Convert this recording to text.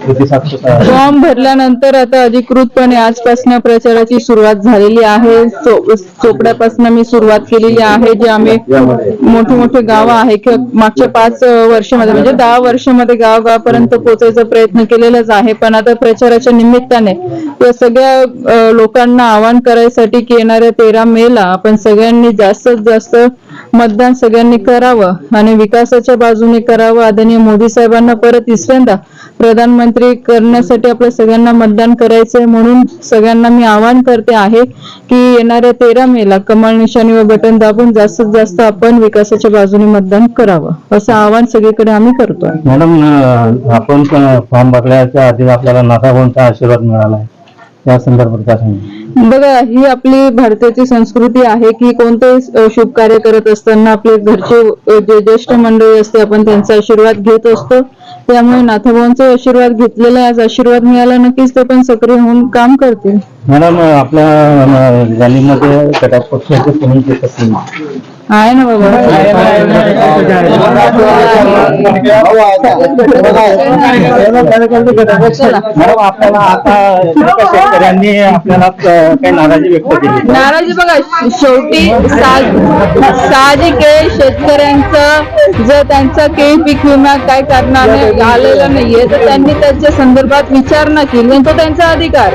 Form भरल्यानंतर आता अधिकृतपणे आजपासून प्रचाराची सुरुवात झालेली आहे. चोपड्यापासून मी सुरुवात केलेली आहे जे आम्ही मोठे मोठे गाव आहे किंवा मागच्या पाच वर्षामध्ये म्हणजे दहा वर्षामध्ये गावगावापर्यंत पोहोचायचा प्रयत्न केलेलाच आहे. पण आता प्रचाराच्या निमित्ताने या सगळ्या लोकांना आवाहन करायसाठी की येणाऱ्या तेरा मेला आपण सगळ्यांनी जास्तीत जास्त मतदान सगळ्यांनी करावं आणि विकासाच्या बाजूने करावं. आदरणीय मोदी साहेबांना परत तिसऱ्यांदा प्रधानमंत्री करण्यासाठी आपल्या सगळ्यांना मतदान करायचंय म्हणून सगळ्यांना मी आवाहन करते आहे की येणाऱ्या तेरा मेला कमाल निशाणी व बटन दाबून जास्तीत जास्त आपण विकासाच्या बाजूने मतदान करावं. असं आवाहन सगळीकडे आम्ही करतोय. मॅडम आपण फॉर्म भरल्याच्या आधी आपल्याला नाथाभाऊंचा आशीर्वाद मिळाला या त्या संदर्भात काय बघा ही आपली भारताची संस्कृती आहे की कोणते शुभ कार्य करत असताना आपले घरचे जे ज्येष्ठ मंडळी असते आपण त्यांचा आशीर्वाद घेत असतो. त्यामुळे नाथाभाऊंचा आशीर्वाद घेतलेला आज आशीर्वाद मिळाला नक्कीच ते पण सक्रिय होऊन काम करतील. मॅडम आपल्या अं, घटक पक्षाचे कोणी आहे ना बाबा. मॅडम आपल्याला आता इतक्या शेतकऱ्यांनी आपल्याला अं, काही नाराजी व्यक्त केली नाराजी बघा शेवटी साज- साहजिक आहे शेतकऱ्यांचं जर त्यांचा केळी पीक विमा काय कारणाने आलेला नाहीये तर त्यांनी त्याच्या संदर्भात विचारणा केली. तो त्यांचा अधिकार.